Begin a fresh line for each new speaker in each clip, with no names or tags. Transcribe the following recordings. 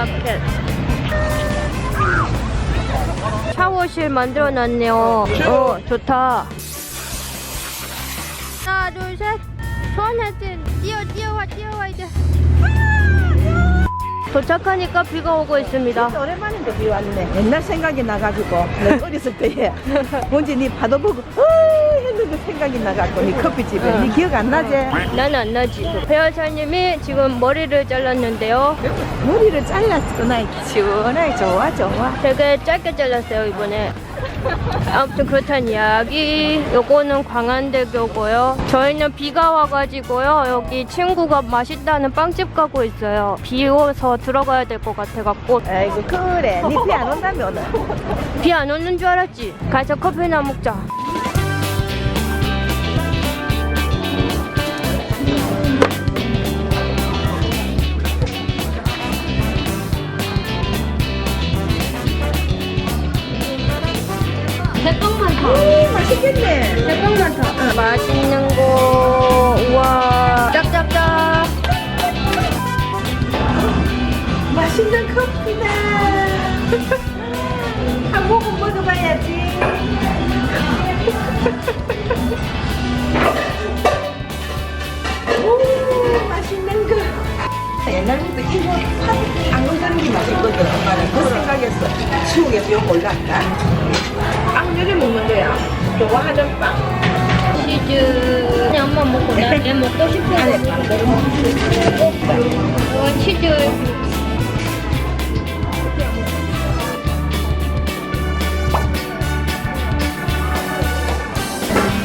마켓. 샤워실 만들어 놨네요. 어, 좋다. 하나, 둘, 셋. 소원해진 뛰어, 뛰어와, 뛰어와, 이제. 도착하니까 비가 오고 있습니다.
오랜만인데 비 왔네. 옛날 생각이 나가지고 내 어렸을 때에 뭔지 네 파도 보고 어 했는데 생각이 나가지고 네 커피집에
응.
네 기억 안 나지?
나는 안 나지. 배열사님이 지금 머리를 잘랐는데요.
머리를 잘랐구나 시원하게 좋아 좋아.
되게 짧게 잘랐어요 이번에 아무튼 그렇단 이야기. 요거는 광안대교고요. 저희는 비가 와가지고요. 여기 친구가 맛있다는 빵집 가고 있어요. 비 오서 들어가야 될 것 같아갖고.
아이고 그래. 네비안 온다며 오늘.
비 안 오는 줄 알았지? 가서 커피나 먹자
맛있겠네.
대빵 많다 맛있는 거 우와 짝짝짝
맛있는 커피다. 한 모금 먹어봐야지. 오, 맛있는 거. 옛날부터 이거 안 건드는 게 맛있거든. 엄마는 그 생각했어. 추억에서 이거 올랐다. 빵 요리 먹는 거야. 좋아하는 빵.
치즈. 그냥 엄마 먹고 나 내 먹고 싶은 거. 이거 치즈.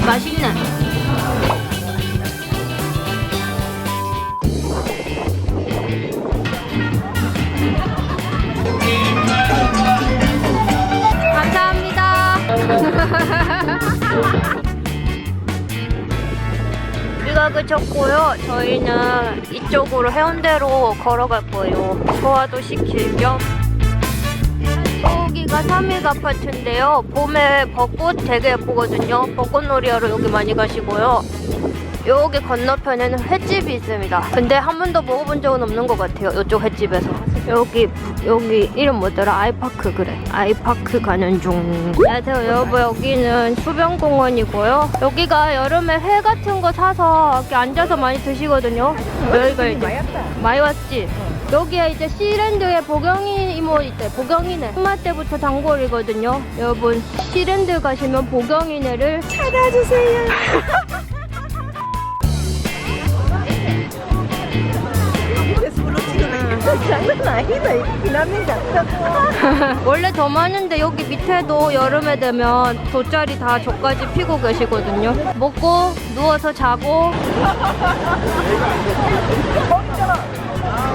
맛있네 비가 그쳤고요. 저희는 이쪽으로 해운대로 걸어갈 거예요. 소화도 시킬 겸. 여기가 삼익 아파트인데요. 봄에 벚꽃 되게 예쁘거든요. 벚꽃놀이 하러 여기 많이 가시고요. 여기 건너편에는 횟집이 있습니다. 근데 한 번도 먹어본 적은 없는 것 같아요. 이쪽 횟집에서. 여기 여기 이름 뭐더라? 아이파크 그래. 아이파크 가는 중. 안녕하세요 여러분 여기는 수변공원이고요. 여기가 여름에 회 같은 거 사서 이렇게 앉아서 많이 드시거든요. 여기가 이제. 많이 왔지? 여기에 이제 시랜드에 보경이 이모 있대. 보경이네. 한마 때부터 단골이거든요. 여러분 시랜드 가시면 보경이네를
찾아주세요. 장난 아니다. 이 비나민 같다.
원래 더 많은데 여기 밑에도 여름에 되면 돗자리 다 저까지 피고 계시거든요. 먹고 누워서 자고.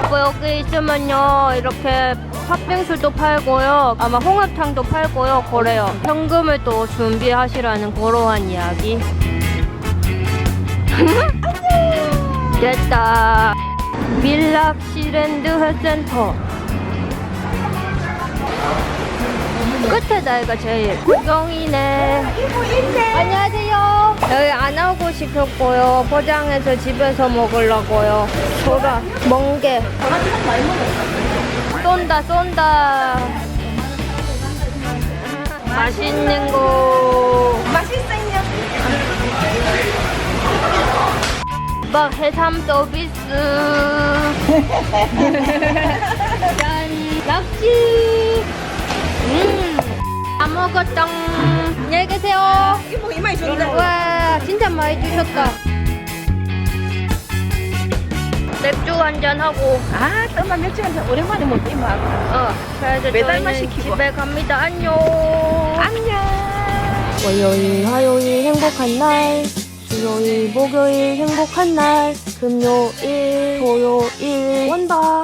뭐 여기 있으면요 이렇게 팥빙수도 팔고요 아마 홍합탕도 팔고요 그래요 현금을 또 준비하시라는 그러한 이야기 됐다 밀락시랜드 회센터. 끝에 나이가 제일. 구경이네. 안녕하세요. 여기 안 하고 시켰고요. 포장해서 집에서 먹으려고요. 소라 멍게. 쏜다 쏜다. 맛있는 거.
맛있어요.
막 해삼 서비스 짠. 낚시 음다 먹었당 안녕히 계세요.
이모 이마이 좋네.
와 진짜 많이 주셨다. 맥주 한잔 하고.
아, 몇 시간 전 오랜만에 먹지 뭐.
어 그래서
매달만
저희는
시키고.
집에 갑니다. 안녕.
안녕.
월요일 화요일 행복한 날 수요일 목요일 행복한 날 금요일 토요일. 온다